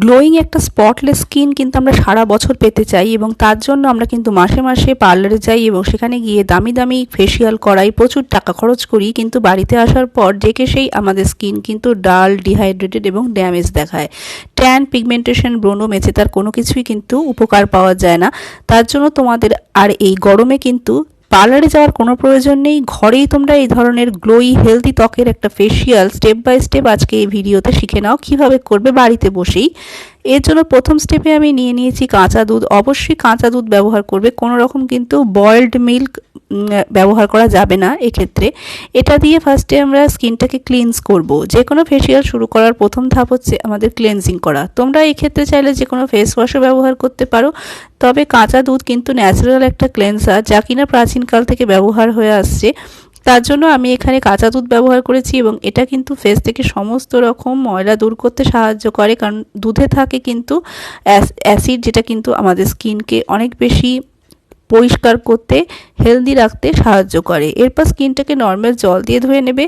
Glowing একটা spotless skin কিন্তু আমরা সারা বছর পেতে চাই এবং তার জন্য আমরা কিন্তু মাসে মাসে পার্লারে যাই এবং সেখানে গিয়ে দামি দামি ফেসিয়াল করাই, প্রচুর টাকা খরচ করি কিন্তু বাড়িতে আসার পর ডেকে সেই আমাদের স্কিন কিন্তু ডাল ডিহাইড্রেটেড এবং ড্যামেজ দেখায়। ট্যান পিগমেন্টেশন ব্রোনো মেচে তার কোনো কিছুই কিন্তু উপকার পাওয়া যায় না। তার জন্য তোমাদের আর এই গরমে কিন্তু পার্লারে যাওয়ার কোনো প্রয়োজন নেই। ঘরেই তোমরা এই ধরনের গ্লোই হেলদি ত্বকের একটা ফেসিয়াল স্টেপ বাই স্টেপ আজকে এই ভিডিওতে শিখে নাও। কীভাবে করবে? বাড়িতে বসেই এর জন্য প্রথম স্টেপে আমি নিয়ে নিয়েছি কাঁচা দুধ। অবশ্যই কাঁচা দুধ ব্যবহার করবে। কোনো রকম কিন্তু বয়েলড মিল্ক ব্যবহার করা যাবে না এক্ষেত্রে। এটা দিয়ে ফার্স্টে আমরা স্কিনটাকে ক্লিনস করব। যে কোনো ফেসিয়াল শুরু করার প্রথম ধাপ হচ্ছে আমাদের ক্লেন্সিং করা। তোমরা এক্ষেত্রে চাইলে যে কোনো ফেস ওয়াশও ব্যবহার করতে পারো। তবে কাঁচা দুধ কিন্তু ন্যাচারাল একটা ক্লেন্সার যা কিনা প্রাচীনকাল থেকে ব্যবহার হয়ে আসছে। তার জন্য আমি এখানে কাঁচা দুধ ব্যবহার করেছি এবং এটা কিন্তু ফেস থেকে সমস্ত রকম ময়লা দূর করতে সাহায্য করে। কারণ দুধে থাকে কিন্তু অ্যাসিড যেটা কিন্তু আমাদের স্কিনকে অনেক বেশি পরিষ্কার করতে, হেলদি রাখতে সাহায্য করে। এরপর স্কিনটাকে নর্মাল জল দিয়ে ধুয়ে নেবে।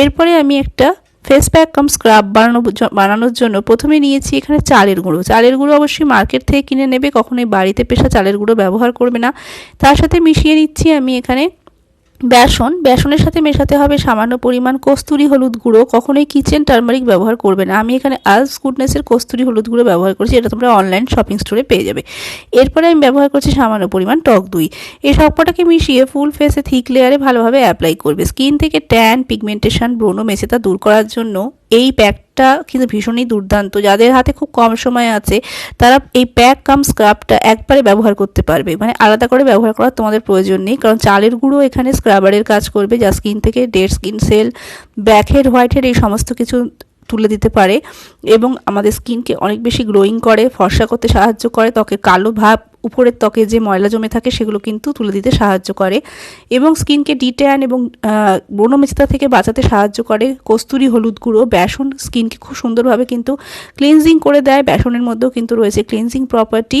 এরপরে আমি একটা ফেস প্যাক কাম স্ক্রাব বানানো বানানোর জন্য প্রথমে নিয়েছি এখানে চালের গুঁড়ো। চালের গুঁড়ো অবশ্যই মার্কেট থেকে কিনে নেবে, কখনোই বাড়িতে পেশা চালের গুঁড়ো ব্যবহার করবে না। তার সাথে মিশিয়ে নিচ্ছি আমি এখানে বেসন, বেসনের সাথে মেশাতে হবে সামান্য পরিমাণ কস্তুরি হলুদ গুঁড়ো। কখনোই কিচেন টার্মারিক ব্যবহার করবে না। আমি এখানে আলস গুডনেসের কস্তুরি হলুদ গুঁড়ো ব্যবহার করছি, এটা তোমরা অনলাইন শপিং স্টোরে পেয়ে যাবে। এরপরে আমি ব্যবহার করছি সামান্য পরিমাণ টক দই। এই সবকটাকে মিশিয়ে ফুল ফেসে থিক লেয়ারে ভালোভাবে অ্যাপ্লাই করবে। স্কিন থেকে ট্যান, পিগমেন্টেশন, ব্রোনো মেসেতা দূর করার জন্য এই প্যাকটা কিন্তু ভীষণই দুর্দান্ত। যাদের হাতে খুব কম সময় আছে, তারা এই প্যাক কাম স্ক্রাবটা একবারে ব্যবহার করতে পারবে। মানে আলাদা করে ব্যবহার করার তোমাদের প্রয়োজন নেই, কারণ চালের গুঁড়ো এখানে স্ক্রাবারের কাজ করবে, যা স্কিন থেকে ডেড স্কিন সেল ব্যাকহেড হোয়াইটের এই সমস্ত কিছু তুলে দিতে পারে। এবং আমাদের স্কিনকে অনেক বেশি গ্লোয়িং করে, ফর্সা করতে সাহায্য করে ত্বকের কালো ভাব উপরের ত্বকে যে ময়লা জমে থাকে সেগুলো কিন্তু তুলে দিতে সাহায্য করে এবং স্কিনকে ডিট্যান এবং ব্রণমেচিতা থেকে বাঁচাতে সাহায্য করে। কস্তুরি হলুদ গুঁড়ো, বেসন স্কিনকে খুব সুন্দরভাবে কিন্তু ক্লিনজিং করে দেয়। বেসনের মধ্যেও কিন্তু রয়েছে ক্লিনজিং প্রপার্টি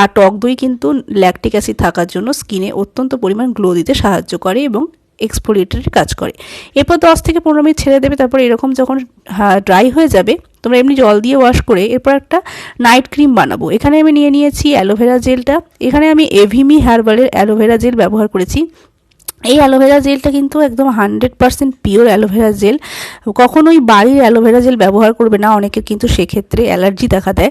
আর টক দই কিন্তু ল্যাকটিক অ্যাসিড থাকার জন্য স্কিনে অত্যন্ত পরিমাণ গ্লো দিতে সাহায্য করে এবং এক্সফোলিয়েটারের কাজ করে। এরপর দশ থেকে পনেরো মিনিট ছেড়ে দেবে, তারপর এরকম যখন ড্রাই হয়ে যাবে তোমরা এমনি জল দিয়ে ওয়াশ করে এরপর একটা নাইট ক্রিম বানাবো। এখানে আমি নিয়ে নিয়েছি অ্যালোভেরা জেলটা এখানে আমি এভিমি হার্বালের অ্যালোভেরা জেল ব্যবহার করেছি। এই অ্যালোভেরা জেলটা কিন্তু একদম hundred percent pure aloe vera gel কখনোই বাড়ির অ্যালোভেরা জেল ব্যবহার করবে না অনেকের কিন্তু সেক্ষেত্রে অ্যালার্জি দেখা দেয়।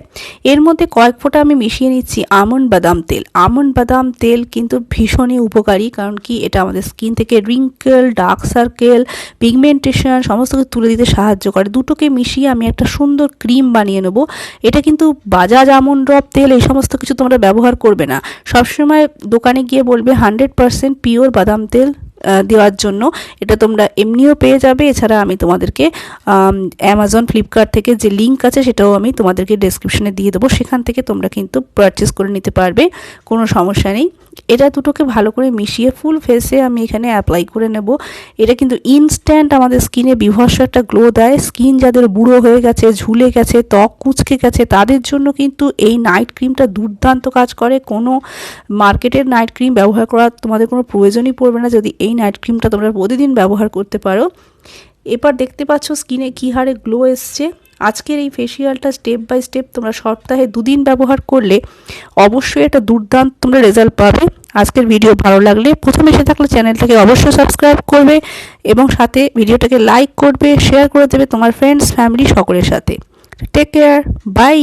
এর মধ্যে কয়েক ফোঁটা আমি মিশিয়ে নিচ্ছি আমন্ড বাদাম তেল। আমন্ড বাদাম তেল কিন্তু ভীষণই উপকারী, কারণ কি এটা আমাদের স্কিন থেকে রিঙ্কেল ডার্ক সার্কেল পিগমেন্টেশন সমস্ত কিছু তুলে দিতে সাহায্য করে। দুটোকে মিশিয়ে আমি একটা সুন্দর ক্রিম বানিয়ে নেব। এটা কিন্তু বাজাজ আমন্ড ড্রপ তেল, এই সমস্ত কিছু তোমরা ব্যবহার করবে না। সবসময় দোকানে গিয়ে বলবে হান্ড্রেড পারসেন্ট পিওর বাদাম তেল। দেওয়ার জন্য। এটা তোমরা এমনিও পেয়ে যাবে। এছাড়া আমি তোমাদেরকে অ্যামাজন ফ্লিপকার্ট থেকে যে লিঙ্ক আছে, সেটাও আমি তোমাদেরকে ডেসক্রিপশনে দিয়ে দেবো। সেখান থেকে তোমরা কিন্তু পারচেস করে নিতে পারবে। কোনো সমস্যা নেই। এটা দুটোকে ভালো করে মিশিয়ে ফুল ফেসে আমি এখানে অ্যাপ্লাই করে নেব। এটা কিন্তু ইনস্ট্যান্ট আমাদের স্কিনে বিভৎস একটা গ্লো দেয়। স্কিন যাদের বুড়ো হয়ে গেছে, ঝুলে গেছে, ত্বক কুচকে গেছে, তাদের জন্য কিন্তু এই নাইট ক্রিমটা দুর্দান্ত কাজ করে। কোনো মার্কেটের নাইট ক্রিম ব্যবহার করার তোমাদের কোনো প্রয়োজনই পড়বে না যদি এই নাইট ক্রিমটা তোমরা প্রতিদিন ব্যবহার করতে পারো। এবার দেখতে পাচ্ছ স্কিনে কী হারে গ্লো এসছে। আজকের এই ফেসিয়ালটা স্টেপ বাই স্টেপ তোমরা সপ্তাহে দুদিন ব্যবহার করলে অবশ্যই একটা দুর্দান্ত তোমরা রেজাল্ট পাবে। আজকের ভিডিও ভালো লাগলে প্রথমে এসে থাকলে চ্যানেলটাকে অবশ্যই সাবস্ক্রাইব করবে এবং সাথে ভিডিওটাকে লাইক করবে শেয়ার করে দেবে তোমার ফ্রেন্ডস ফ্যামিলি সকলের সাথে। Take care bye